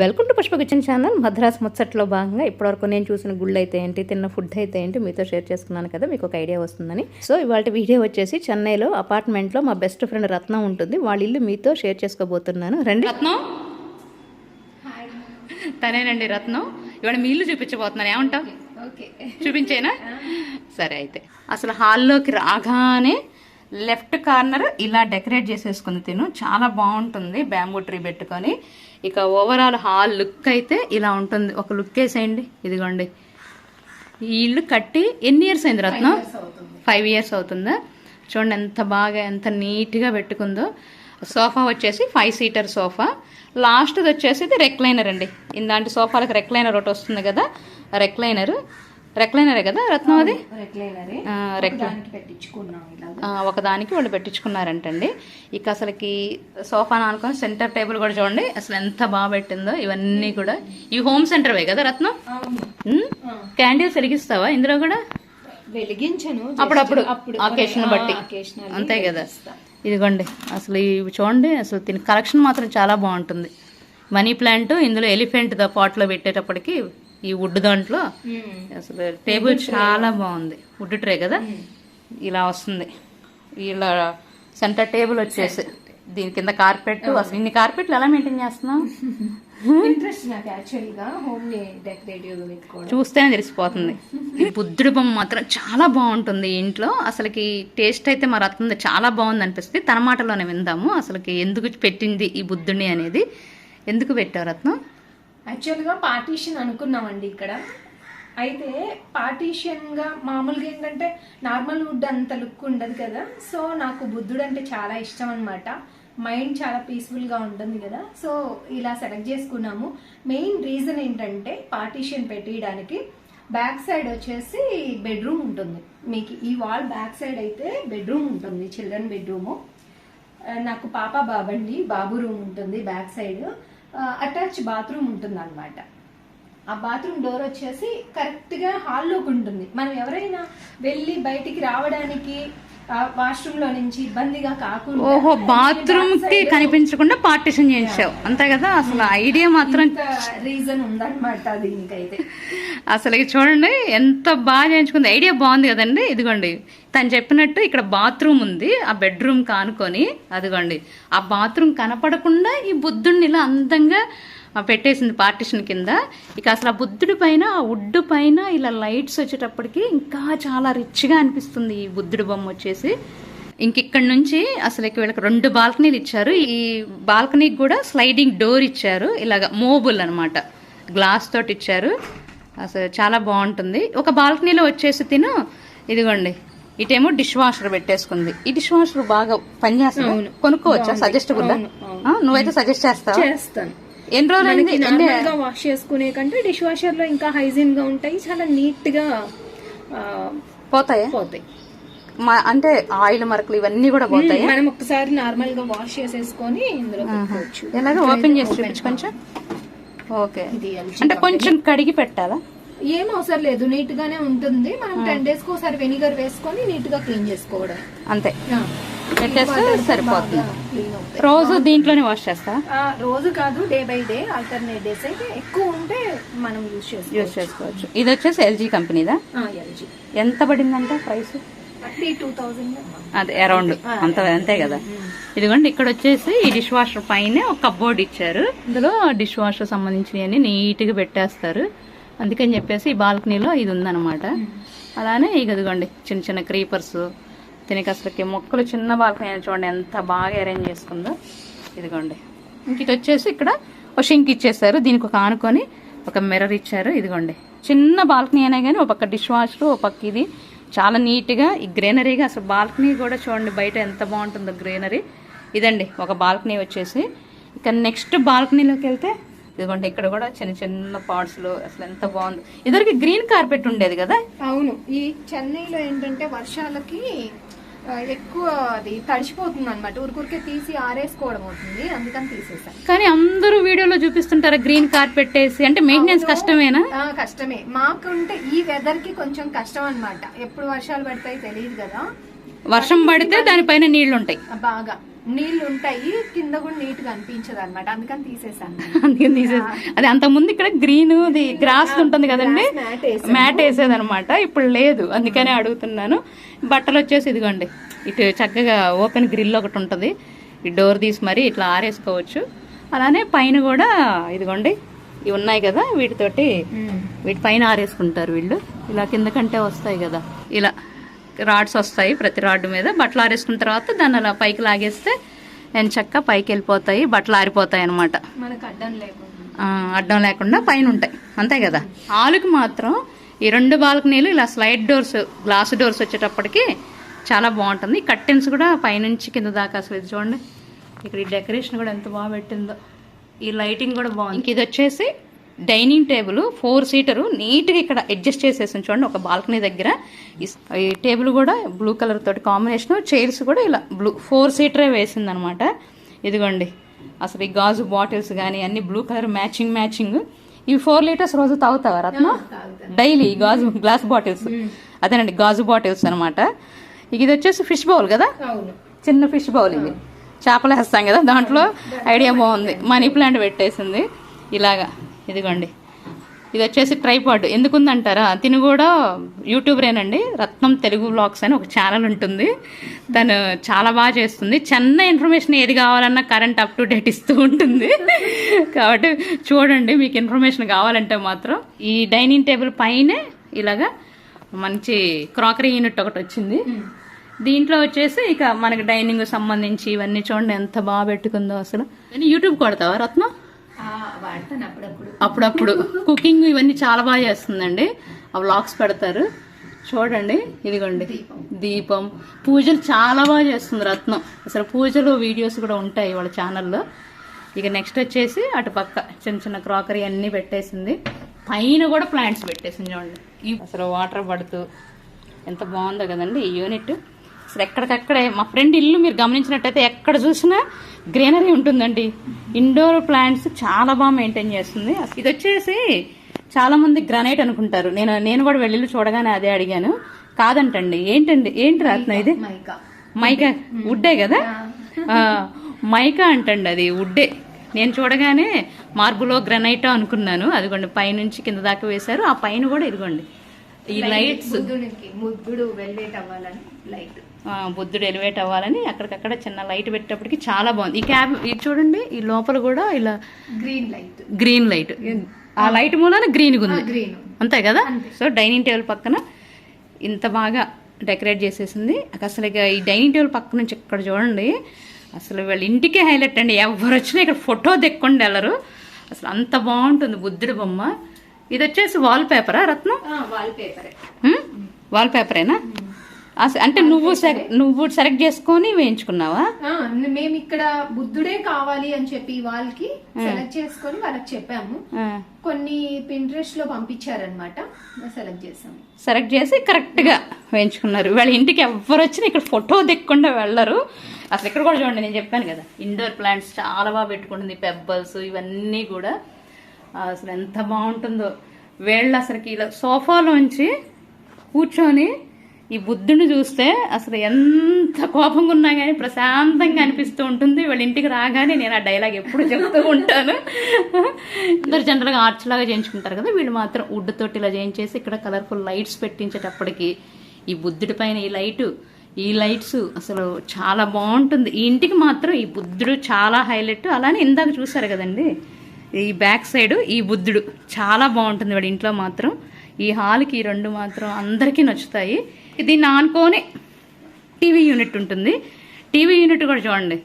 Welcome to Pushpa kitchen channel. Madras ముచ్చట్లో భాగంగా ఇప్పటివరకు నేను చూసిన గుళ్ళు అయితే ఏంటి తిన్న ఫుడ్ అయితే ఏంటి మీతో షేర్ చేసుకున్నాను కదా మీకు ఒక ఐడియా వస్తుందని. సో ఇవాళ వీడియో వచ్చేసి చెన్నైలో అపార్ట్మెంట్లో మా బెస్ట్ ఫ్రెండ్ రత్నం ఉంటుంది. వాళ్ళ ఇల్లు మీతో షేర్ చేసుకోబోతున్నాను. రండి. రత్నం? తనేనండి రత్నం. ఇవాళ మీ ఇల్లు చూపించబోతున్నాను. ఏమంటావు? చూపించేనా? సరే అయితే. అసలు హాల్లోకి రాగానే లెఫ్ట్ కార్నర్ ఇలా డెకరేట్ చేసేసుకుంది తిను. చాలా బాగుంటుంది. బ్యాంబూ ట్రీ పెట్టుకొని. ఇక ఓవరాల్ హాల్ లుక్ అయితే ఇలా ఉంటుంది. ఒక లుక్ వేసేయండి. ఇదిగోండి. ఈ ఇల్లు కట్టి ఎన్ని ఇయర్స్ అయింది రత్నం? ఫైవ్ ఇయర్స్ అవుతుందా. చూడండి ఎంత బాగా ఎంత నీట్గా పెట్టుకుందో. సోఫా వచ్చేసి ఫైవ్ సీటర్ సోఫా లాస్ట్ది వచ్చేసి ఇది రెక్లైనర్ అండి. ఇలాంటి సోఫాలకు రెక్లైనర్ ఒకటి వస్తుంది కదా. రెక్లైనర్ రెక్లైనరే కదా రత్నం అది? ఒకదానికి వాళ్ళు పెట్టించుకున్నారంటండి. ఇక అసలుకి సోఫా ఆనుకొని సెంటర్ టేబుల్ కూడా చూడండి అసలు ఎంత బాగా పెట్టిందో ఇవన్నీ కూడా. ఇవి హోమ్ సెంటర్వే కదా రత్నం? క్యాండిల్స్ వెలిగిస్తావా ఇందులో కూడా? వెలిగించను అప్పుడప్పుడు అప్పుడు అకేషన్ బట్టి. అంతే కదా. ఇదిగోండి అసలు ఇవి చూడండి అసలు దీని కలెక్షన్ మాత్రం చాలా బాగుంటుంది. మనీ ప్లాంట్ ఇందులో ఎలిఫెంట్ ద పాట్లో పెట్టేటప్పటికి ఈ వుడ్ దాంట్లో. అసలు టేబుల్ చాలా బాగుంది. వుడ్ ట్రే కదా? ఇలా వస్తుంది. ఇలా సెంటర్ టేబుల్ వచ్చేసి దీని కింద కార్పెట్. అసలు ఇన్ని కార్పెట్లు ఎలా మెయింటైన్ చేస్తున్నావు? ఇంట్రెస్ట్ నాకు యాక్చువల్గా హోమ్ డెకరేటివ్ పెట్టుకోవడం చూస్తేనే తెలిసిపోతుంది. ఈ బుద్ధుడి బొమ్మ మాత్రం చాలా బాగుంటుంది ఇంట్లో. అసలుకి టేస్ట్ అయితే మా రత్నం చాలా బాగుంది అనిపిస్తుంది. తన మాటలోనే విందాము. అసలుకి ఎందుకు పెట్టింది ఈ బుద్ధుడిని అనేది. ఎందుకు పెట్టావు రత్నం? యాక్చువల్గా పార్టీషన్ అనుకున్నామండి ఇక్కడ. అయితే పార్టీషియన్గా మామూలుగా ఏంటంటే నార్మల్ వుడ్ అంత లుక్ ఉండదు కదా. సో నాకు బుద్ధుడు అంటే చాలా ఇష్టం అనమాట మైండ్ చాలా పీస్ఫుల్గా ఉంటుంది కదా. సో ఇలా సెలెక్ట్ చేసుకున్నాము. మెయిన్ రీజన్ ఏంటంటే పార్టీషన్ పెట్టేయడానికి బ్యాక్ సైడ్ వచ్చేసి బెడ్రూమ్ ఉంటుంది. మీకు ఈ వాల్ బ్యాక్ సైడ్ అయితే బెడ్రూమ్ ఉంటుంది చిల్డ్రన్ బెడ్రూము. నాకు పాప బాబండి బాబు రూమ్ ఉంటుంది బ్యాక్ సైడ్. అటాచ్ బాత్రూమ్ ఉంటుందన్నమాట. ఆ బాత్రూమ్ డోర్ వచ్చేసి కరెక్ట్గా హాల్లోకి ఉంటుంది. మనం ఎవరైనా వెళ్ళి బయటికి రావడానికి వాష్రూమ్లో నుంచి ఇబ్బందిగా కాకుండా ఓహో బాత్రూమ్కి కనిపించకుండా పార్టిషన్ చేయించావు అంతే కదా? అసలు ఐడియా మాత్రం రీజన్ ఉందన్నమాట దీనికైతే అసలు ఇది చూడండి ఎంత బాగా చేయించుకుంది. ఐడియా బాగుంది కదండి? ఇదిగోండి తను చెప్పినట్టు ఇక్కడ బాత్రూమ్ ఉంది ఆ బెడ్రూమ్ కానుకొని అదిగోండి. ఆ బాత్రూమ్ కనపడకుండా ఈ బుద్ధుడిని ఇలా అందంగా పెట్టేసింది పార్టిషన్ కింద. ఇక అసలు ఆ బుద్ధుడి పైన ఆ వుడ్ పైన ఇలా లైట్స్ వచ్చేటప్పటికి ఇంకా చాలా రిచ్గా అనిపిస్తుంది ఈ బుద్ధుడి బొమ్మ వచ్చేసి. ఇంక ఇక్కడ నుంచి అసలు ఇక వీళ్ళకి రెండు బాల్కనీలు ఇచ్చారు. ఈ బాల్కనీకి కూడా స్లైడింగ్ డోర్ ఇచ్చారు. ఇలాగ మోబుల్ అనమాట గ్లాస్ తోటి ఇచ్చారు. అసలు చాలా బాగుంటుంది. ఒక బాల్కనీలో వచ్చేసి తిను ఇదిగోండి. ఇటేమో డిష్ వాషర్ పెట్టేసుకుంది. ఈ డిష్ వాషర్ బాగా పనిచేస్తుంది? కొనుక్కోవచ్చా? సజెస్టబుల్ నువ్వైతే సజెస్ట్ చేస్తావా? చేస్తాను. ఎన్ని రోజులు వాష్ చేసుకునే కంటే డిష్ వాషర్లో ఇంకా హైజీన్గా ఉంటాయి. చాలా నీట్గా పోతాయా? పోతాయి. అంటే ఆయిల్ మరకలు ఇవన్నీ కూడా పోతాయి? మనం ఒకసారి నార్మల్గా వాష్ చేసేసుకొని ఇందులో ఎలాగ? ఓపెన్ చేసి చూపించు కొంచెం. ఓకే. అంటే కొంచెం కడిగి పెట్టాలా? ఏం అవసరం లేదు. నీట్ గానే ఉంటుంది. మనం టెన్ డేస్కి ఒకసారి వెనిగర్ వేసుకొని నీట్గా క్లీన్ చేసుకోవడం. అంతే. పెట్టేస్తే సరిపోతుంది. రోజు దీంట్లోనే వాష్ చేస్తా. రోజు కాదు day by day alternate days అయితే ఎక్కువ ఉంటే మనం యూజ్ యూజ్ చేసుకోవచ్చు చేసుకోవచ్చు. ఇది వచ్చేసి ఎల్జీ కంపెనీదా? ఎల్జీ ఎంత పడిందంట ప్రైస్ అదే అరౌండ్ అంత అంతే కదా. ఇదిగోండి ఇక్కడ వచ్చేసి ఈ డిష్ వాషర్ పైన ఒక కప్బోర్డ్ ఇచ్చారు. ఇందులో డిష్ వాషర్ సంబంధించినవన్నీ నీట్గా పెట్టేస్తారు. అందుకని చెప్పేసి ఈ బాల్కనీలో ఇది ఉందన్నమాట. అలానే ఇదిగోండి చిన్న చిన్న క్రీపర్స్ దీనికి అసలుకి మొక్కలు చిన్న బాల్కనీ అని చూడండి ఎంత బాగా అరేంజ్ చేసుకుందో. ఇదిగోండి. ఇంక ఇటు వచ్చేసి ఇక్కడ ఒక షింక్ ఇచ్చేసారు. దీనికి ఒక ఆనుకొని ఒక మిర్రర్ ఇచ్చారు. ఇదిగోండి. చిన్న బాల్కనీ అయినా కానీ ఒక పక్క డిష్ వాషర్ ఒక పక్క ఇది. చాలా నీట్గా ఈ గ్రీనరీగా అసలు బాల్కనీ కూడా చూడండి బయట ఎంత బాగుంటుందో గ్రీనరీ ఇదండి ఒక బాల్కనీ వచ్చేసి. ఇక నెక్స్ట్ బాల్కనీలోకి వెళ్తే ఇదిగోండి ఇక్కడ కూడా చిన్న చిన్న పాట్స్లు అసలు ఎంత బాగుంది. ఇదివరకు గ్రీన్ కార్పెట్ ఉండేది కదా? అవును. ఈ చెన్నైలో ఏంటంటే వర్షాలకి ఎక్కువ అది తడిచిపోతుంది అనమాట ఊరికూరికే తీసి ఆరేసుకోవడం అవుతుంది. అందుకని తీసేసాను కానీ అందరూ వీడియోలో చూపిస్తుంటారు గ్రీన్ కార్పెట్ వేసి అంటే మెయింటెనెన్స్ కష్టమేనా? కష్టమే. మాకుంటే ఈ వెదర్కి కొంచెం కష్టం అన్నమాట ఎప్పుడు వర్షాలు పడతాయి తెలియదు కదా. వర్షం పడితే దానిపైన నీళ్ళు ఉంటాయి బాగా. నీళ్ళు ఉంటాయి కింద కూడా నీట్గా అనిపించదు అనమాట అందుకని తీసేసాను. అందుకని తీసేసి. అది అంత ముందు ఇక్కడ గ్రీన్ ఇది గ్రాస్ ఉంటుంది కదండి. మ్యాట్ వేసేది అనమాట ఇప్పుడు లేదు అందుకనే అడుగుతున్నాను. బట్టలు వచ్చేసి ఇదిగోండి. ఇటు చక్కగా ఓపెన్ గ్రిల్ ఒకటి ఉంటుంది. ఈ డోర్ తీసి మరి ఇట్లా ఆరేసుకోవచ్చు. అలానే పైన కూడా ఇదిగోండి ఇవి ఉన్నాయి కదా వీటితోటి. వీటి పైన ఆరేసుకుంటారు వీళ్ళు. ఇలా కింద కంటే వస్తాయి కదా. ఇలా. రాడ్స్ వస్తాయి ప్రతి రాడ్ మీద. బట్టలు ఆరేసుకున్న తర్వాత దాన్ని అలా పైకి లాగేస్తే ఎంచక్క పైకి వెళ్ళిపోతాయి బట్టలు ఆరిపోతాయి అనమాట మనకు అడ్డం లేకుండా. అడ్డం లేకుండా పైన ఉంటాయి అంతే కదా? ఆలుకి మాత్రం ఈ రెండు బాల్కనీలు ఇలా స్లైడ్ డోర్స్ గ్లాస్ డోర్స్ వచ్చేటప్పటికి చాలా బాగుంటుంది. కర్టెన్స్ కూడా పైనుంచి కింద దాకా అసలు ఇది చూడండి. ఇక్కడ ఈ డెకరేషన్ కూడా ఎంత బాగా పెట్టిందో. ఈ లైటింగ్ కూడా బాగుంది. ఇంక ఇది వచ్చేసి డైనింగ్ టేబుల్ ఫోర్ సీటరు నీట్గా ఇక్కడ అడ్జస్ట్ చేసేసాను చూడండి ఒక బాల్కనీ దగ్గర. ఈ- టేబుల్ కూడా బ్లూ కలర్ తోటి కాంబినేషన్ చైర్స్ కూడా ఇలా బ్లూ ఫోర్ సీటరే వేసింది అనమాట ఇదిగోండి అసలు ఈ గాజు బాటిల్స్ కానీ అన్ని బ్లూ కలర్ మ్యాచింగ్ మ్యాచింగ్. ఇవి ఫోర్ లీటర్స్ రోజు తాగుతావా రత్న? డైలీ గాజు గ్లాస్ బాటిల్స్. అదేనండి గాజు బాటిల్స్ అనమాట. ఇది వచ్చేసి ఫిష్ బౌల్ కదా? చిన్న ఫిష్ బౌల్ ఇది. చేపలు వేస్తాం కదా దాంట్లో ఐడియా బాగుంది. మనీ ప్లాంట్ పెట్టేసింది. ఇలాగా. ఇదిగోండి. ఇది వచ్చేసి ట్రైపాడ్. ఎందుకుందంటారా? తిను కూడా యూట్యూబరేనండి. రత్నం తెలుగు బ్లాగ్స్ అని ఒక ఛానల్ ఉంటుంది. తను చాలా బాగా చేస్తుంది. చిన్న ఇన్ఫర్మేషన్ ఏది కావాలన్నా కరెంట్ అప్ టు డేట్ ఇస్తూ ఉంటుంది. కాబట్టి చూడండి మీకు ఇన్ఫర్మేషన్ కావాలంటే మాత్రం ఈ డైనింగ్ టేబుల్ పైనే ఇలాగా మంచి క్రాకరీ యూనిట్ ఒకటి వచ్చింది. దీంట్లో వచ్చేసి ఇక మనకి డైనింగ్ సంబంధించి ఇవన్నీ చూడండి ఎంత బాగా పెట్టుకుందో అసలు. యూట్యూబ్ కొడతావా రత్నం? అప్పుడప్పుడు అప్పుడప్పుడు. కుకింగ్ ఇవన్నీ చాలా బాగా చేస్తుందండి. ఆ వ్లాగ్స్ పెడతారు. చూడండి ఇదిగోండి. దీపం. పూజలు చాలా బాగా చేస్తుంది రత్నం. అసలు పూజలు వీడియోస్ కూడా ఉంటాయి వాళ్ళ ఛానల్లో. ఇక నెక్స్ట్ వచ్చేసి అటు పక్క చిన్న చిన్న క్రాకరీ అన్నీ పెట్టేసింది. పైన కూడా ప్లాంట్స్ పెట్టేసింది చూడండి. అసలు వాటర్ పడుతూ ఎంత బాగుందో కదండి ఈ యూనిట్. అసలు ఎక్కడికక్కడే మా ఫ్రెండ్ ఇల్లు మీరు గమనించినట్టయితే ఎక్కడ చూసినా గ్రీనరీ ఉంటుందండి. ఇండోర్ ప్లాంట్స్ చాలా బాగా మెయింటైన్ చేస్తుంది. ఇది వచ్చేసి చాలా మంది గ్రానైట్ అనుకుంటారు. నేను నేను కూడా వెళ్ళి చూడగానే అదే అడిగాను. కాదంటండి. ఏంటండి? ఏంటి రత్న ఇది? మైకా. వుడ్డే కదా? మైకా అంటండి అది వుడ్డే నేను చూడగానే మార్బులో గ్రనైటో అనుకున్నాను. అదిగోండి పైనుంచి కింద దాకా వేశారు. ఆ పైన కూడా ఇదిగోండి. ఈ లైట్స్ ముద్దుడు వెల్వేట్ అవ్వాలని లైట్. బుద్ధుడు ఎలివేట్ అవ్వాలని అక్కడికక్కడ చిన్న లైట్ పెట్టేటప్పటికి చాలా బాగుంది. ఈ క్యాబ్ ఇది చూడండి ఈ లోపల కూడా ఇలా గ్రీన్ లైట్ గ్రీన్ లైట్ ఆ లైట్ మూలాన గ్రీన్గా ఉంది. అంతే కదా? సో డైనింగ్ టేబుల్ పక్కన ఇంత బాగా డెకరేట్ చేసేసింది. అసలు ఇక ఈ డైనింగ్ టేబుల్ పక్క నుంచి ఇక్కడ చూడండి అసలు వీళ్ళ ఇంటికే హైలైట్ అండి. ఎవరు వచ్చినా ఇక్కడ ఫోటో దెక్కండి వెళ్ళరు అసలు అంత బాగుంటుంది బుద్ధుడి బొమ్మ. ఇది వచ్చేసి వాల్ పేపరా రత్నం? వాల్ పేపర్ వాల్ పేపరేనా అంటే నువ్వు నువ్వు సెలెక్ట్ చేసుకొని వేయించుకున్నావా? మేము ఇక్కడ బుద్ధుడే కావాలి అని చెప్పి వాళ్ళకి సెలెక్ట్ చేసుకొని వాళ్ళకి చెప్పాము. కొన్ని పింట్రెస్ట్లో పంపించారనమాట సెలెక్ట్ చేసాము. సెలెక్ట్ చేసి కరెక్ట్గా వేయించుకున్నారు. వాళ్ళ ఇంటికి ఎవరు వచ్చినా ఇక్కడ ఫోటో దిక్కుండా వెళ్ళరు. అసలు ఇక్కడ కూడా చూడండి నేను చెప్పాను కదా ఇండోర్ ప్లాంట్స్ చాలా బాగా పెట్టుకుంటుంది పెబ్బల్స్ ఇవన్నీ కూడా. అసలు ఎంత బాగుంటుందో. వీళ్ళు అసలుకి ఇలా సోఫాలోంచి కూర్చొని ఈ బుద్ధుని చూస్తే అసలు ఎంత కోపంగా ఉన్నా కానీ ప్రశాంతంగా అనిపిస్తూ ఉంటుంది. వీళ్ళ ఇంటికి రాగానే నేను ఆ డైలాగ్ ఎప్పుడు చెప్తూ ఉంటాను. అందరు జనరల్గా ఆర్చ్ లాగా చేయించుకుంటారు కదా వీళ్ళు మాత్రం వుడ్ తోటి ఇలా చేయించేసి ఇక్కడ కలర్ఫుల్ లైట్స్ పెట్టించేటప్పటికి ఈ బుద్ధుడి పైన ఈ లైటు ఈ లైట్స్ అసలు చాలా బాగుంటుంది. ఈ ఇంటికి మాత్రం ఈ బుద్ధుడు చాలా హైలైట్. అలానే ఇందాక చూసారు కదండి ఈ బ్యాక్ సైడ్ ఈ బుద్ధుడు చాలా బాగుంటుంది. వాడి ఇంట్లో మాత్రం ఈ హాల్కి ఈ రెండు మాత్రం అందరికీ నచ్చుతాయి. దీన్ని ఆనుకొని టీవీ యూనిట్ ఉంటుంది. టీవీ యూనిట్ కూడా చూడండి.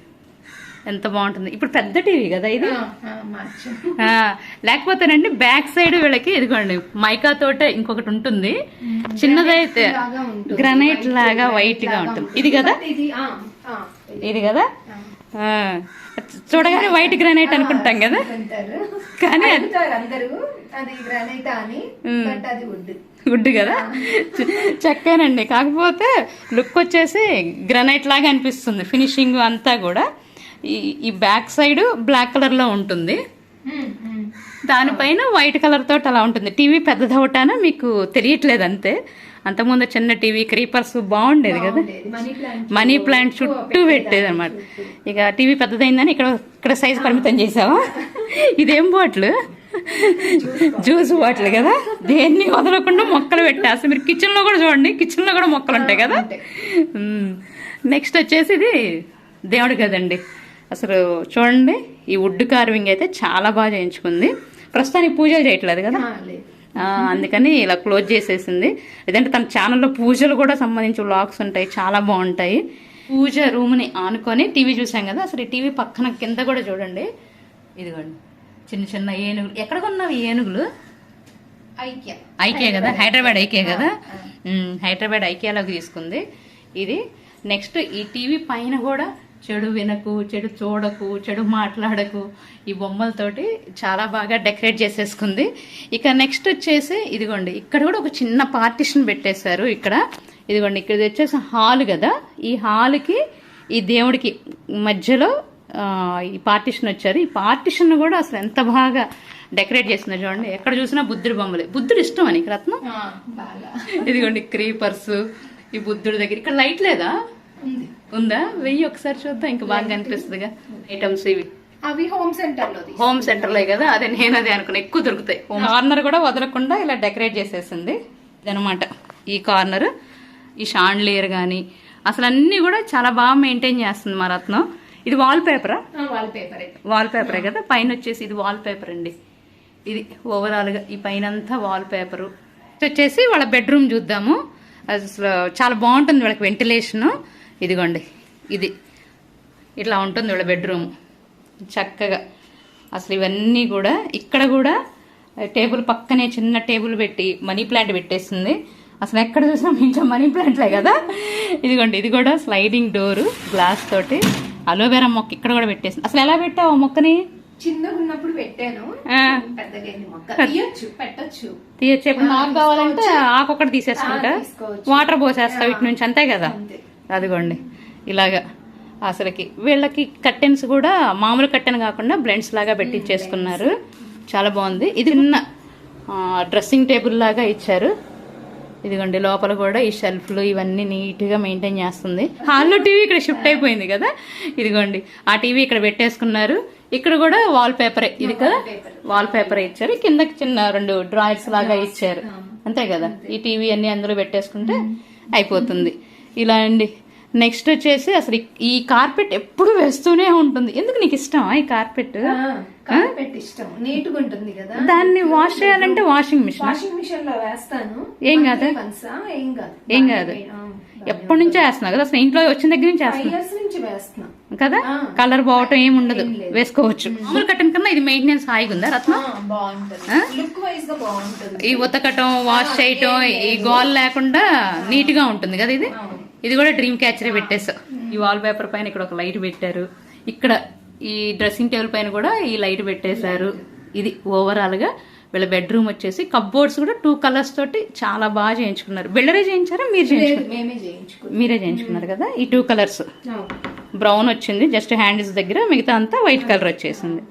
ఎంత బాగుంటుంది. ఇప్పుడు పెద్ద టీవీ కదా ఇది? లేకపోతేనండి బ్యాక్ సైడ్ వీళ్ళకి ఇదిగోండి మైకా తోటే ఇంకొకటి ఉంటుంది. చిన్నదైతే. గ్రనైట్ లాగా వైట్గా ఉంటుంది. ఇది కదా? ఇది కదా? చూడగానే వైట్ గ్రానైట్ అనుకుంటాం కదా? కానీ అది అంటారు అందరూ అది గ్రానైట్ అని బట్ అది వుడ్ గుడ్ కదా? చక్కేనండి. కాకపోతే లుక్ వచ్చేసి గ్రనైట్ లాగా అనిపిస్తుంది. ఫినిషింగ్ అంతా కూడా. ఈ ఈ బ్యాక్ సైడ్ బ్లాక్ కలర్లో ఉంటుంది. దానిపైన వైట్ కలర్ తోటి అలా ఉంటుంది. టీవీ పెద్దదవటాన మీకు తెలియట్లేదు అంతే. అంతకుముందు చిన్న టీవీ క్రీపర్స్ బాగుండేది కదా? బాగుండేది. మనీ ప్లాంట్ మనీ ప్లాంట్ చుట్టూ పెట్టేది అనమాట ఇక టీవీ పెద్దదైందని ఇక్కడ ఇక్కడ సైజ్ పరిమితం చేసావా? ఇదేం బాటిల్? జ్యూస్ బాటిల్ కదా? దేన్ని వదలకుండా మొక్కలు పెట్టేస్తే మీరు కిచెన్లో కూడా చూడండి. కిచెన్లో కూడా మొక్కలు ఉంటాయి కదా? నెక్స్ట్ వచ్చేసి ఇది దేవుడి కదండి అసలు చూడండి ఈ వుడ్ కార్వింగ్ అయితే చాలా బాగా చేయించుకుంది. ప్రస్తుతానికి పూజలు చేయట్లేదు కదా? అందుకని ఇలా క్లోజ్ చేసేసింది. లేదంటే తన ఛానల్లో పూజలు కూడా సంబంధించి వ్లాగ్స్ ఉంటాయి. చాలా బాగుంటాయి. పూజ రూమ్ని ఆనుకొని టీవీ చూసాం కదా? అసలు ఈ టీవీ పక్కన కింద కూడా చూడండి. ఇదిగోండి. చిన్న చిన్న ఏనుగులు. ఎక్కడ కొన్నావు ఏనుగులు? ఐక్య. ఐకే కదా? హైదరాబాద్. ఐకే కదా? హైదరాబాద్ ఐకేలోకి తీసుకుంది. ఇది నెక్స్ట్ ఈ టీవీ పైన కూడా చెడు వినకు చెడు చూడకు చెడు మాట్లాడకు ఈ బొమ్మలతోటి చాలా బాగా డెకరేట్ చేసేసుకుంది. ఇక నెక్స్ట్ వచ్చేసి ఇదిగోండి ఇక్కడ కూడా ఒక చిన్న పార్టిషన్ పెట్టేశారు ఇక్కడ. ఇదిగోండి ఇక్కడ వచ్చేసి హాల్ కదా? ఈ హాల్కి ఈ దేవుడికి మధ్యలో ఈ పార్టిషన్ వచ్చారు. ఈ పార్టిషన్ కూడా అసలు ఎంత బాగా డెకరేట్ చేసిందో చూడండి. ఎక్కడ చూసినా బుద్ధుడి బొమ్మలే. బుద్ధుడు ఇష్టం అని రత్నం? ఆ, బాగా. ఇదిగోండి క్రీపర్స్ ఈ బుద్ధుడి దగ్గర. ఇక్కడ లైట్ లేదా? ఉంది. ఉందా? వెయ్యి ఒకసారి చూద్దాం. ఇంకా బాగా కనిపిస్తుందిగా ఐటమ్స్ ఇవి. అవి హోమ్ సెంటర్లో హోమ్ సెంటర్లో కదా? అదే నేను అదే అనుకున్నా. ఎక్కువ దొరుకుతాయి. కార్నర్ కూడా వదలకుండా ఇలా డెకరేట్ చేసేసింది. ఇదనమాట ఈ కార్నర్ ఈ షాండ్లియర్ కానీ అసలు అన్ని కూడా చాలా బాగా మెయింటైన్ చేస్తుంది మా రత్నం. ఇది వాల్ పేపరా వాల్ పేపర్ వాల్ పేపరే కదా? పైన వచ్చేసి ఇది వాల్ పేపర్ అండి. ఇది ఓవరాల్గా ఈ పైన అంతా వాల్ పేపరు వచ్చేసి వాళ్ళ బెడ్రూమ్ చూద్దాము. అసలు చాలా బాగుంటుంది వాళ్ళకి వెంటిలేషన్ ఇదిగోండి ఇది. ఇట్లా ఉంటుంది వాళ్ళ బెడ్రూమ్ చక్కగా. అసలు ఇవన్నీ కూడా ఇక్కడ కూడా టేబుల్ పక్కనే చిన్న టేబుల్ పెట్టి మనీ ప్లాంట్ పెట్టేసింది అసలు ఎక్కడ చూసినా ఇంట్లో మనీ ప్లాంట్లే కదా? ఇదిగోండి ఇది కూడా స్లైడింగ్ డోరు గ్లాస్ తోటి. అలోవెరా మొక్క ఇక్కడ కూడా పెట్టేసింది. అసలు ఎలా పెట్టావు మొక్కని? చిన్నగా ఉన్నప్పుడు పెట్టాను. పెట్టొచ్చు. తీయచ్చు. ఇప్పుడు నాకు కావాలంటే ఆకు ఒకటి తీసేసుకుంటా. వాటర్ పోసేస్తా వీటి నుంచి అంతే కదా? అదిగోండి. ఇలాగా అసలుకి వీళ్ళకి కట్టెన్స్ కూడా మామూలు కట్టెన్ కాకుండా బ్లెండ్స్ లాగా పెట్టించేసుకున్నారు చాలా బాగుంది. ఇది చిన్న డ్రెస్సింగ్ టేబుల్ లాగా ఇచ్చారు. ఇదిగోండి లోపల కూడా ఈ షెల్ఫ్లు ఇవన్నీ నీట్గా మెయింటైన్ చేస్తుంది. హాల్లో టీవీ ఇక్కడ షిఫ్ట్ అయిపోయింది కదా? ఇదిగోండి ఆ టీవీ ఇక్కడ పెట్టేసుకున్నారు. ఇక్కడ కూడా వాల్ పేపరే ఇది కదా? వాల్ పేపర్ ఇచ్చారు. కిందకి చిన్న రెండు డ్రాయర్స్ లాగా ఇచ్చారు. అంతే కదా? ఈ టీవీ అన్ని అందులో పెట్టేసుకుంటే అయిపోతుంది. ఇలా అండి నెక్స్ట్ వచ్చేసి అసలు ఈ- కార్పెట్ ఎప్పుడు వేస్తూనే ఉంటుంది. ఎందుకు నీకు ఇష్టమా ఈ కార్పెట్? కార్పెట్ ఇష్టం. నీట్గా ఉంటుంది కదా. దాన్ని వాష్ చేయాలంటే వాషింగ్ మిషన్. వాషింగ్ మిషన్లో వేస్తాను. ఏం కాదా? ఏం కాదు? ఏం కాదు. ఎప్పటి నుంచో వేస్తున్నావు కదా? అసలు ఇంట్లో వచ్చిన దగ్గర నుంచి వేస్తున్నా. కదా. కలర్ బావటం ఏమి ఉండదు. వేసుకోవచ్చు. మామూలు కట్టన్ కన్నా ఇది మెయింటెనెన్స్ హాయిగా ఉందా రత్న? ఈ ఉతకటం వాష్ చేయటం ఈ గోల్ లేకుండా నీట్గా ఉంటుంది కదా ఇది. ఇది కూడా డ్రీమ్ క్యాచరే పెట్టేసా ఈ వాల్ పేపర్ పైన ఇక్కడ ఒక లైట్ పెట్టారు. ఇక్కడ ఈ డ్రెస్సింగ్ టేబుల్ పైన కూడా ఈ లైట్ పెట్టేశారు. ఇది ఓవరాల్గా వీళ్ళ బెడ్రూమ్ వచ్చేసి కప్బోర్డ్స్ కూడా టూ కలర్స్ తోటి చాలా బాగా చేయించుకున్నారు. బిల్డరే చేయించారా? మీరు చేయించుకున్నారు? మీరే చేయించుకున్నారు కదా? ఈ టూ కలర్స్. బ్రౌన్ వచ్చింది జస్ట్ హ్యాండిల్స్ దగ్గర మిగతా అంతా వైట్ కలర్ వచ్చేసింది.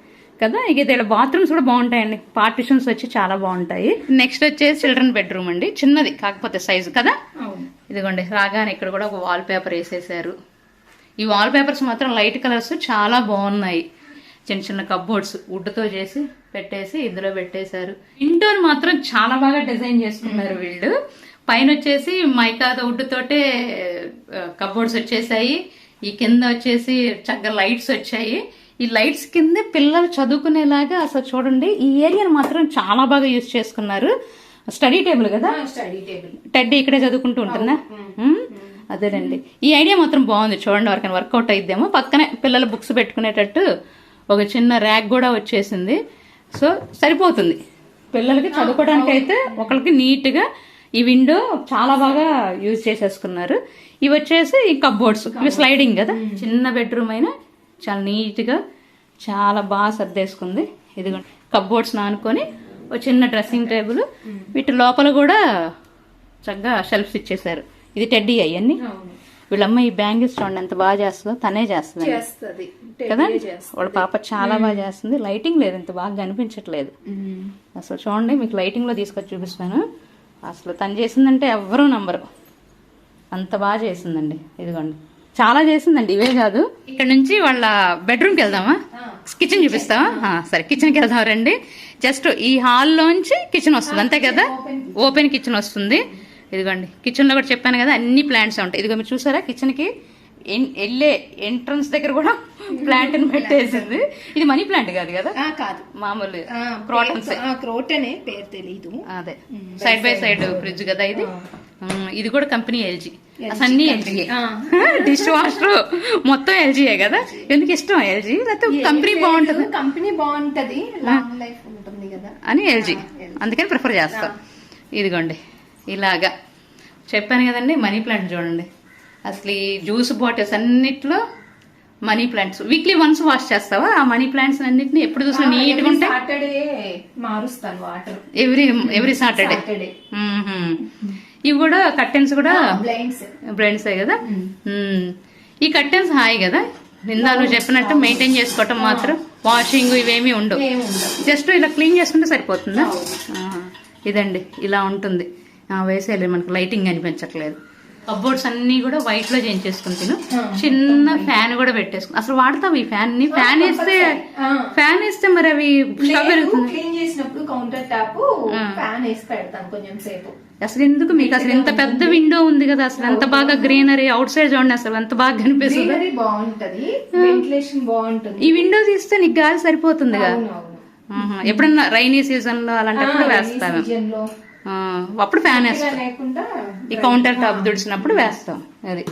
కదా? ఇక వీళ్ళ బాత్రూమ్స్ కూడా బాగుంటాయండి. పార్టిషన్స్ వచ్చి చాలా బాగుంటాయి. నెక్స్ట్ వచ్చేసి చిల్డ్రన్ బెడ్రూమ్ అండి. చిన్నది కాకపోతే సైజు కదా? ఇదిగోండి రాగానే ఇక్కడ కూడా ఒక వాల్ పేపర్ వేసేసారు ఈ వాల్ పేపర్స్ మాత్రం లైట్ కలర్స్ చాలా బాగున్నాయి. చిన్న చిన్న కబ్బోర్డ్స్ వుడ్తో చేసి పెట్టేసి ఇందులో పెట్టేశారు. ఇండోర్ మాత్రం చాలా బాగా డిజైన్ చేసుకున్నారు వీళ్ళు. పైన వచ్చేసి మైకాతో వుడ్ తోటే కబ్బోర్డ్స్ వచ్చేసాయి. ఈ కింద వచ్చేసి చక్కగా లైట్స్ వచ్చాయి. ఈ లైట్స్ కింద పిల్లలు చదువుకునేలాగా అసలు చూడండి ఈ ఏరియాను మాత్రం చాలా బాగా యూజ్ చేసుకున్నారు. స్టడీ టేబుల్ కదా? Study table. టెడ్డీ ఇక్కడే చదువుకుంటూ ఉంటుందా. అదేనండి. ఈ ఐడియా మాత్రం బాగుంది చూడండి ఎవరికైనా వర్కౌట్ అయిద్దేమో. పక్కనే పిల్లలు బుక్స్ పెట్టుకునేటట్టు ఒక చిన్న ర్యాక్ కూడా వచ్చేసింది. సో సరిపోతుంది. పిల్లలకి చదువుకోవడానికి అయితే ఒకరికి నీట్గా ఈ విండో చాలా బాగా యూజ్ చేసేసుకున్నారు. ఇవి వచ్చేసి ఈ కప్బోర్డ్స్. ఇవి స్లైడింగ్ కదా? చిన్న బెడ్రూమ్ అయినా చాలా నీట్గా చాలా బాగా సర్దేసుకుంది. ఇదిగోండి. కప్బోర్డ్స్ నానుకొని ఒక చిన్న డ్రెస్సింగ్ టేబుల్. వీటి లోపల కూడా చక్కగా షెల్ఫ్స్ ఇచ్చేసారు ఇది టెడ్డీ అవన్నీ అవును. వీళ్ళమ్మ ఈ బ్యాంగిల్స్ చూడండి ఎంత బాగా చేస్తుందో. తనే చేస్తుంది. చేస్తుంది. కదా? వాళ్ళ పాప చాలా బాగా చేస్తుంది. లైటింగ్ లేదు ఇంత బాగా కనిపించట్లేదు. అసలు చూడండి మీకు లైటింగ్లో తీసుకొచ్చి చూపిస్తాను. అసలు తను చేసిందంటే ఎవ్వరూ నంబరు అంత బాగా చేసిందండి. ఇదిగోండి. చాలా చేసిందండి ఇవే కాదు. ఇక్కడ నుంచి వాళ్ళ బెడ్రూమ్కి వెళ్దామా? కిచెన్ చూపిస్తావా? సరే కిచెన్కి వెళ్దాం రండి. జస్ట్ ఈ హాల్లోంచి కిచెన్ వస్తుంది అంతే కదా? ఓపెన్ కిచెన్ వస్తుంది. ఇదిగోండి కిచెన్లో కూడా చెప్పాను కదా అన్ని ప్లాంట్స్ ఉంటాయి. ఇదిగో మీరు చూసారా? కిచెన్కి ఎన్- వెళ్ళే ఎంట్రన్స్ దగ్గర కూడా ప్లాంట్ పెట్టేసింది. ఇది మనీ ప్లాంట్ కాదు కదా? ఆ, కాదు. మామూలు క్రోటన్స్ క్రోటనే పేరు తెలీదు. అదే. Side by side. ఫ్రిడ్జ్ కదా ఇది. ఇది కూడా కంపెనీ ఎల్జీ అసలు అన్ని ఎల్జీ డిష్ వాషర్ మొత్తం ఎల్జీయే కదా? ఎందుకు ఇష్టం ఎల్జీ లేకపోతే కంపెనీ బాగుంటుంది? కంపెనీ బాగుంటది. లాంగ్ లైఫ్ ఉంటుంది కదా. అని ఎల్జీ అందుకని ప్రిఫర్ చేస్తాం. ఇదిగోండి. ఇలాగా. చెప్పాను కదండి మనీ ప్లాంట్ చూడండి. అసలు ఈ జ్యూస్ బాటిల్స్ అన్నిట్లో money plants weekly once wash చేస్తావా? ఆ మనీ ప్లాంట్స్ అన్నిటిని ఎప్పుడు చూసినా నీట్గా ఉంటాయి? సాటర్డే మారుస్తాను వాటర్ ఎవ్రీ ఎవ్రీ సాటర్డే ఇవి కూడా కర్టెన్స్ కూడా బ్లైండ్స్ బ్రాండ్స్ కదా. ఈ కర్టెన్స్ హాయ్ కదా? నిందా నువ్వు చెప్పినట్టు మెయింటైన్ చేసుకోవటం మాత్రం వాషింగ్ ఇవేమీ ఉండవు. జస్ట్ ఇలా క్లీన్ చేసుకుంటే సరిపోతుందా? ఇదండి ఇలా ఉంటుంది. ఆ, వేసేయాలి మనకు లైటింగ్ అనిపించట్లేదు. కబోర్డ్స్ అన్ని కూడా వైట్లో చేయించేసుకుని తిను చిన్న ఫ్యాన్ కూడా పెట్టేసుకుని అసలు వాడతావు ఈ ఫ్యాన్ని. ఫ్యాన్ వేస్తే. ఫ్యాన్ వేస్తే మరి అవి క్లీన్ చేసినప్పుడు కౌంటర్ టాప్ ఫ్యాన్ వేసి పెడతాను కొంచెం సేపు. అసలు ఎందుకు మీకు? అసలు ఇంత పెద్ద విండో ఉంది కదా అసలు ఎంత బాగా గ్రీనరీ అవుట్ సైడ్ చూడండి అసలు ఎంత బాగా కనిపిస్తుంది. బాగుంటది వెంటిలేషన్ బాగుంటుంది. ఈ విండో తీస్తే నీకు గాలి సరిపోతుందిగా? అవునవును ఆహా. ఎప్పుడన్నా రైనీ సీజన్లో అలాంటప్పుడు వేస్తాను అప్పుడు ఫ్యాన్ వేస్తాం. ఈ కౌంటర్ టాప్ దుడిచినప్పుడు వేస్తాం అది.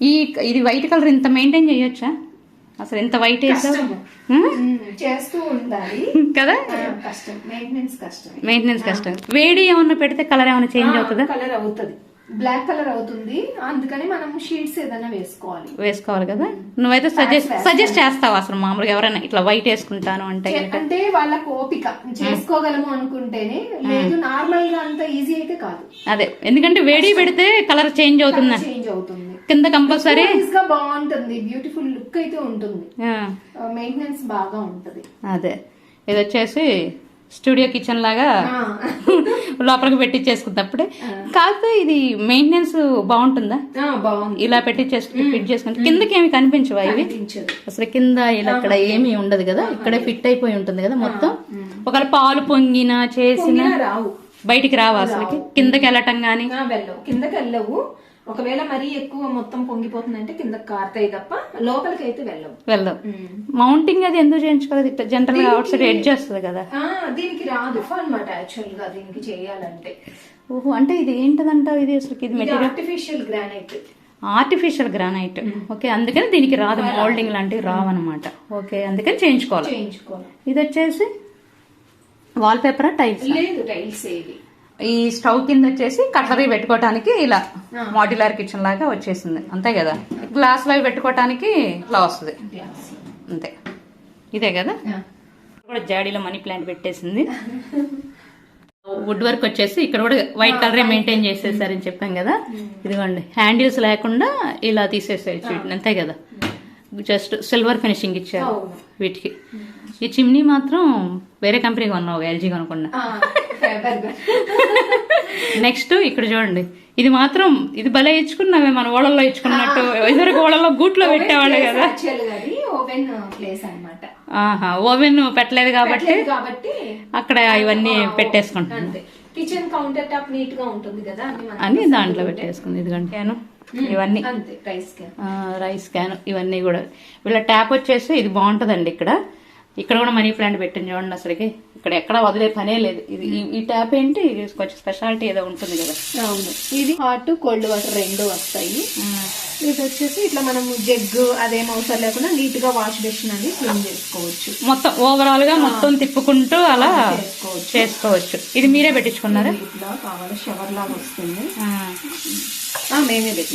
ఈ ఇది వైట్ కలర్ ఇంత మెయింటైన్ చేయొచ్చా? అసలు ఇంత వైట్ చేస్తూ ఉండాలి. కదా? కష్టం. మెయింటెనెన్స్ కష్టం. మెయింటెనెన్స్ కష్టం. వేడి ఏమన్నా పెడితే కలర్ ఏమైనా చేంజ్ అవుతుందా? కలర్ అవుతుంది. బ్లాక్ కలర్ అవుతుంది. అందుకని మనం షీట్స్ ఏదైనా వేసుకోవాలి. వేసుకోవాలి కదా? నువ్వైతే సజెస్ట్ సజెస్ట్ చేస్తావా అసలు మామూలుగా ఎవరైనా ఇట్లా వైట్ వేసుకుంటాను అంటే అంటే వాళ్ళకు ఓపిక. చేసుకోగలము అనుకుంటేనే. లేదు నార్మల్గా అంత ఈజీ అయితే కాదు. అదే. ఎందుకంటే వేడి పెడితే కలర్ చేంజ్ అవుతుందా? చేంజ్ అవుతుంది. కింద కంపల్సరీ? బాగుంటుంది. బ్యూటిఫుల్ లుక్ అయితే ఉంటుంది. మెయింటెనెన్స్ బాగా ఉంటది. అదే. ఇది వచ్చేసి స్టూడియో కిచెన్ లాగా లోపలికి పెట్టించేసుకున్నప్పుడే కాకపోతే ఇది మెయింటెనెన్స్ బాగుంటుందా? బాగుంది. ఇలా పెట్టించేసు ఫిట్ చేసుకుంటే కిందకి ఏమి కనిపించవా ఇవి? అసలు కింద ఇలా ఇక్కడ ఏమీ ఉండదు కదా? ఇక్కడే ఫిట్ అయిపోయి ఉంటుంది కదా మొత్తం? ఒకవేళ పాలు పొంగినా చేసిన బయటికి రావా అసలుకి? కిందకి వెళ్ళటం గానీ? కిందకి వెళ్ళవు. ఒకవేళ మరీ ఎక్కువ మొత్తం పొంగిపోతుందంటే కిందకి కారుతాయి తప్ప లోపలికి అయితే వెళ్ళవు. వెళ్ళవు మౌంటింగ్ అది ఎందుకు చేయించుకోలేదు జనరల్గా అవుట్ సైడ్ ఎడ్జ్ వస్తుంది కదా. దీనికి రాదు. అనమాట యాక్చువల్గా దీనికి చేయాలంటే. ఓహో అంటే ఇది ఏంటదంటావు ఇది అసలు ఇది material artificial granite artificial granite okay అందుకని దీనికి రాదు. మోల్డింగ్ లాంటివి రావన్నమాట. ఓకే అందుకని చేయించుకోవాలి. చేయించుకోవాలి. ఇది వచ్చేసి వాల్ పేపర్ టైల్స్ లేదు టైల్స్ ఏవి. ఈ స్టవ్ కింద వచ్చేసి కట్లరీ పెట్టుకోవటానికి ఇలా మాడ్యులర్ కిచెన్ లాగా వచ్చేసింది. అంతే కదా? గ్లాస్లో పెట్టుకోవటానికి ఇట్లా వస్తుంది. అంతే. ఇదే కదా? కూడా జాడీలో మనీ ప్లాంట్ పెట్టేసింది. వుడ్ వర్క్ వచ్చేసి ఇక్కడ కూడా వైట్ కలరే మెయింటైన్ చేసేసారని చెప్పాం కదా? ఇదిగోండి. హ్యాండిల్స్ లేకుండా ఇలా వీటిని. అంతే కదా? జస్ట్ సిల్వర్ ఫినిషింగ్ ఇచ్చారు. వీటికి. ఈ చిమ్నీ మాత్రం వేరే కంపెనీ కొన్నావు ఎల్జీ కొనకుండా ఫైబర్ నెక్స్ట్ ఇక్కడ చూడండి. ఇది మాత్రం ఇది భలే ఇచ్చుకున్నామే మన ఓళ్ళల్లో ఇచ్చుకున్నట్టు. ఇద్దరికి ఓళ్ళలో గూట్లో పెట్టేవాళ్ళు కదా. ఆహా ఓవెన్ పెట్టలేదు కాబట్టి అక్కడ ఇవన్నీ పెట్టేసుకుంటాను కిచెన్ కౌంటర్ టాప్ నీట్గా ఉంటుంది కదా అని దాంట్లో పెట్టేసుకుంది క్యాను? ఇవన్నీ. అంతే రైస్ క్యాన్ ఆ, రైస్ క్యాన్ ఇవన్నీ కూడా. వీళ్ళ ట్యాప్ వచ్చేసి ఇది బాగుంటుందండి ఇక్కడ. ఇక్కడ కూడా మనీ ప్లాంట్ పెట్టింది చూడండి అసలుకి. ఇక్కడ ఎక్కడ వదిలే పనే లేదు. ఇది ఈ- ట్యాప్ ఏంటి? ఇది కొంచెం స్పెషాలిటీ ఏదో ఉంటుంది కదా. అవును. ఇది హాట్ కోల్డ్ వాటర్ రెండు వస్తాయి. ఇది వచ్చేసి ఇట్లా మనము జగ్ అదేం అవసరం లేకుండా నీట్గా వాష్ బేసిన్ అనేది క్లీన్ చేసుకోవచ్చు. మొత్తం ఓవరాల్గా మొత్తం తిప్పుకుంటూ అలా చేసుకోవచ్చు. ఇది మీరే పెట్టించుకున్నారా? ఇట్లా కావాలి షవర్ లాగా వస్తుంది.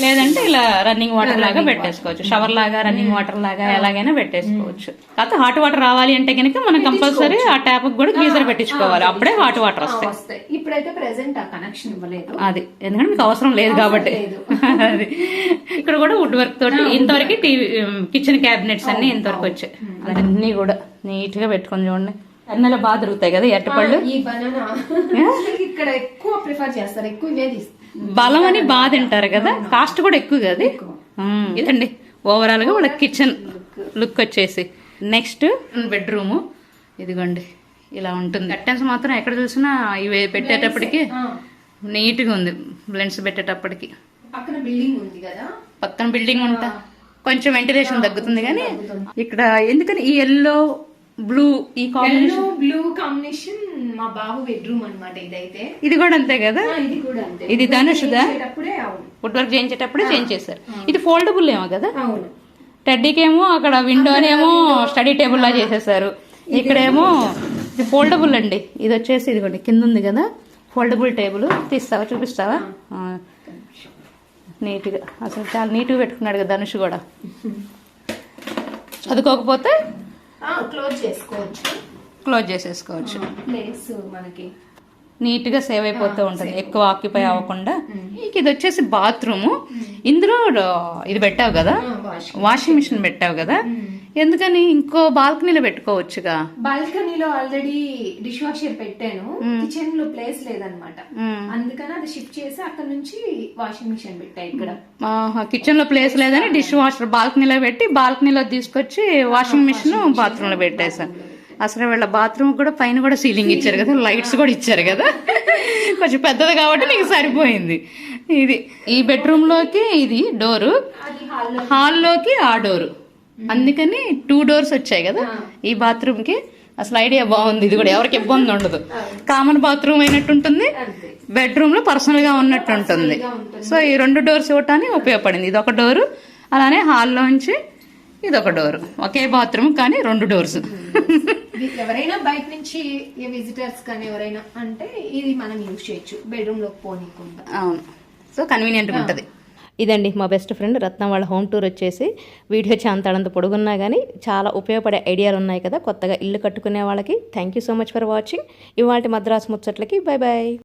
లేదంటే ఇలా రన్నింగ్ వాటర్ లాగా పెట్టేసుకోవచ్చు. షవర్ లాగా రన్నింగ్ వాటర్ లాగా ఎలాగైనా పెట్టేసుకోవచ్చు. కాకపోతే హాట్ వాటర్ రావాలి అంటే కనుక మనం కంపల్సరీ ఆ ట్యాప్ కూడా గీజర్ పెట్టించుకోవాలి. అప్పుడే హాట్ వాటర్ వస్తాయి. ఇప్పుడైతే ప్రెసెంట్ ఆ కనెక్షన్ ఇవ్వలేదు. అది. ఎందుకంటే మీకు అవసరం లేదు కాబట్టి. లేదు. ఇక్కడ కూడా వుడ్ వర్క్ తోటి. ఇంతవరకు టీవీ కిచెన్ క్యాబినెట్స్ అన్ని ఇంతవరకు వచ్చాయి. అన్ని కూడా నీట్గా పెట్టుకొని చూడండి. ఎన్నెల బాగా దొరుకుతాయి కదా ఎట్టపళ్ళు ఈ బనానా. ఇక్కడ ఎక్కువ ప్రిఫర్ చేస్తారు ఎక్కువ బలం అని బాగా తింటారు కదా. కాస్ట్ కూడా ఎక్కువ కదా. ఇదండి. ఓవరాల్గా వాళ్ళ కిచెన్ లుక్ వచ్చేసి. నెక్స్ట్ బెడ్రూమ్ ఇదిగోండి. ఇలా ఉంటుంది. కర్టెన్స్ మాత్రం ఎక్కడ చూసినా ఇవి పెట్టేటప్పటికి ఆ, నీట్గా ఉంది. బ్లెండ్స్ పెట్టేటప్పటికి. పక్కన బిల్డింగ్ ఉంది కదా. పక్కన బిల్డింగ్ ఉంటా కొంచెం వెంటిలేషన్ తగ్గుతుంది కానీ ఇక్కడ ఎందుకని ఈ ఎల్లో బ్లూ ఈ కాంబినేషన్ బ్లూ కాంబినేషన్ మా బాబు బెడ్రూమ్ అన్నమాట ఇదైతే. ఇది కూడా అంతే కదా? ఇది కూడా అంతే. ఇది ధనుష్దా? వుడ్ వర్క్ చేయించేటప్పుడే చేంజ్ చేశారు. ఇది ఫోల్డబుల్ ఏమో కదా? టెడ్డీకేమో అక్కడ విండోనేమో స్టడీ టేబుల్ లా చేసేసారు. ఇక్కడేమో ఇది ఫోల్డబుల్ అండి. ఇది వచ్చేసి ఇదిగోండి కింద ఉంది కదా? ఫోల్డబుల్ టేబుల్ తీస్తావా? చూపిస్తావా. నీట్గా. అసలు చాలా నీట్గా పెట్టుకున్నాడు కదా ధనుష్ కూడా. చదువుకోకపోతే క్లోజ్ చేసుకోవచ్చు. క్లోజ్ చేసేసుకోవచ్చు. ప్లేస్ మనకి. నీట్గా సేవ్ అయిపోతూ ఉంటుంది. ఎక్కువ ఆక్యుపై అవ్వకుండా. ఇక ఇది వచ్చేసి బాత్రూమ్. ఇందులో ఇది పెట్టావు కదా? వాష్ వాషింగ్ మిషన్ పెట్టావు కదా? ఎందుకని ఇంకో బాల్కనీలో పెట్టుకోవచ్చుగా? బాల్కనీలో ఆల్రెడీ డిష్ వాషర్ పెట్టాను. కిచెన్లో ప్లేస్ లేదనమాట. అందుకని అది షిఫ్ట్ చేసి అక్కడ నుంచి వాషింగ్ మిషన్ పెట్టా ఇక్కడ. కిచెన్లో ప్లేస్ లేదని డిష్ వాషర్ బాల్కనీలో పెట్టి బాల్కనీలో తీసుకొచ్చి వాషింగ్ మిషన్ బాత్రూమ్లో పెట్టేశాను. అసలు వీళ్ళ బాత్రూమ్ కూడా పైన కూడా సీలింగ్ ఇచ్చారు కదా లైట్స్ కూడా ఇచ్చారు కదా. కొంచెం పెద్దది కాబట్టి నీకు సరిపోయింది. ఇది ఈ బెడ్రూమ్లోకి ఇది డోరు. హాల్లోకి ఆ డోరు. అందుకని టూ డోర్స్ వచ్చాయి కదా. ఈ బాత్రూమ్కి అసలు ఐడియా బాగుంది. ఇది కూడా ఎవరికి ఇబ్బంది ఉండదు. కామన్ బాత్రూమ్ అయినట్టు ఉంటుంది అంతే. బెడ్రూమ్లో పర్సనల్గా ఉన్నట్టు ఉంటుంది. సో ఈ రెండు డోర్స్ ఇవ్వటానికి ఉపయోగపడింది. ఇది ఒక డోరు అలానే హాల్లోంచి ఇది ఒక డోరు ఒకే బాత్రూమ్ కానీ రెండు డోర్స్ ఎవరైనా బయట నుంచి విజిటర్స్ కానీ ఎవరైనా అంటే ఇది మనం యూజ్ చేయొచ్చు. బెడ్రూమ్లోకి పోనీకుండా అవును. సో కన్వీనియంట్గా ఉంటుంది. ఇదండి మా బెస్ట్ ఫ్రెండ్ రత్నం వాళ్ళ హోమ్ టూర్ వచ్చేసి. వీడియో అంత పొడుగున్నా కానీ చాలా ఉపయోగపడే ఐడియాలు ఉన్నాయి కదా కొత్తగా ఇల్లు కట్టుకునే వాళ్ళకి. Thank you so much for watching ఇవాళ మద్రాస్ ముచ్చట్లకి బై బాయ్